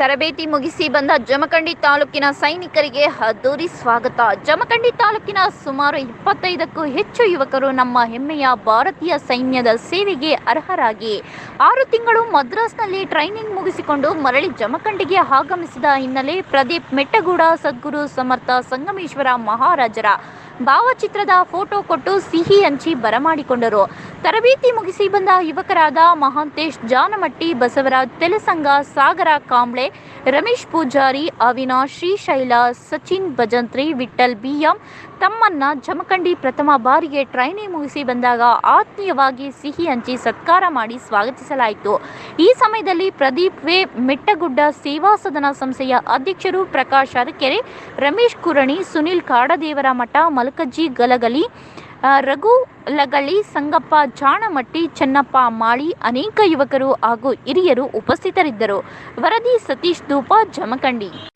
ತರಬೇತಿ ಮುಗಿಸಿ ಬಂದ ಜಮಖಂಡಿ ತಾಲೂಕಿನ ಸೈನಿಕರಿಗೆ ಅದ್ದೂರಿ ಸ್ವಾಗತ. ಜಮಖಂಡಿ ತಾಲೂಕಿನ ಸುಮಾರು ಇಪ್ಪತ್ತೈದಕ್ಕೂ ಹೆಚ್ಚು ಯುವಕರು ನಮ್ಮ ಹೆಮ್ಮೆಯ ಭಾರತೀಯ ಸೈನ್ಯದ ಸೇವೆಗೆ ಅರ್ಹರಾಗಿ. ಆರು ತಿಂಗಳು ಮದ್ರಾಸ್ನಲ್ಲಿ ಟ್ರೈನಿಂಗ್ ಮುಗಿಸಿಕೊಂಡು ಮರಳಿ ಜಮಖಂಡಿಗೆ ಆಗಮಿಸಿದ ಹಿನ್ನೆಲೆ ಪ್ರದೀಪ್ ಮೆಟ್ಟಗೂಡ ಸದ್ಗುರು ಸಮರ್ಥ ಸಂಗಮೇಶ್ವರ ಮಹಾರಾಜರ ಭಾವಚಿತ್ರದ ಫೋಟೋ ಕೊಟ್ಟು ಸಿಹಿ ಹಂಚಿ ಬರಮಾಡಿಕೊಂಡರು. ತರಬೇತಿ ಮುಗಿಸಿ ಬಂದ ಯುವಕರಾದ ಮಹಾಂತೇಶ್, ಜಾನಮಟ್ಟಿ, ಬಸವರಾಜ್, ತೆಲಸಂಗ, ಸಾಗರ ಕಾಂಬ್ಳೆ, ರಮೇಶ್ ಪೂಜಾರಿ, ಅವಿನಾಶ್ ಶ್ರೀಶೈಲ ಸಚಿನ್, ಭಜಂತ್ರಿ ವಿಠಲ್ ಬಿಎಂ ತಮ್ಮನ್ನ ಜಮಖಂಡಿ ಪ್ರಥಮ ಬಾರಿಗೆ ಟ್ರೈನಿಂಗ್ ಮುಗಿಸಿ ಬಂದಾಗ ಆತ್ಮೀಯವಾಗಿ ಸಿಹಿ ಹಂಚಿ ಸತ್ಕಾರ ಮಾಡಿ ಸ್ವಾಗತಿಸಲಾಯಿತು. ಈ ಸಮಯದಲ್ಲಿ ಪ್ರದೀಪ್ ವೇ. ಮೆಟ್ಟಗುಡ್ಡ ಸೇವಾ ಸದನ ಸಂಸ್ಥೆಯ ಅಧ್ಯಕ್ಷರು ಪ್ರಕಾಶ್ ಅರಕೆರೆ, ರಮೇಶ್ ಕುರಣಿ, ಸುನಿಲ್ ಕಾಡದೇವರ ಮಠ ಮಲಕಜ್ಜಿ ಗಲಗಲಿ ರಘು, ಲಗಳಿ, ಸಂಗಪ್ಪ, ಜಾಣಮಟ್ಟಿ, ಚೆನ್ನಪ್ಪ, ಮಾಳಿ ಅನೇಕ ಯುವಕರು ಹಾಗೂ ಹಿರಿಯರು ಉಪಸ್ಥಿತರಿದ್ದರು. ವರದಿ ಸತೀಶ್ ಧೂಪ, ಜಮಖಂಡಿ.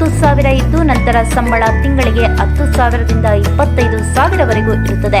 ಹತ್ತು ಸಾವಿರ ಇದ್ದು ನಂತರ ಸಂಬಳ ತಿಂಗಳಿಗೆ ಹತ್ತು ಸಾವಿರದಿಂದ ಇಪ್ಪತ್ತೈದು ಸಾವಿರವರೆಗೂ ಇರುತ್ತದೆ.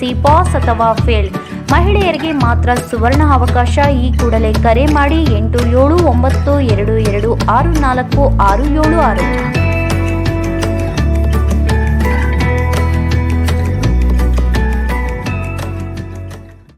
ಎಸ್ಎಲ್ಸಿ ಪಾಸ್ ಅಥವಾ ಫೇಲ್ ಮಹಿಳೆಯರಿಗೆ ಮಾತ್ರ ಸುವರ್ಣ ಅವಕಾಶ, ಈ ಕೂಡಲೇ ಕರೆ ಮಾಡಿ ಎಂಟು ಏಳು ಒಂಬತ್ತು ಎರಡು ಎರಡು ಆರು ನಾಲ್ಕು ಆರು ಏಳು ಆರು.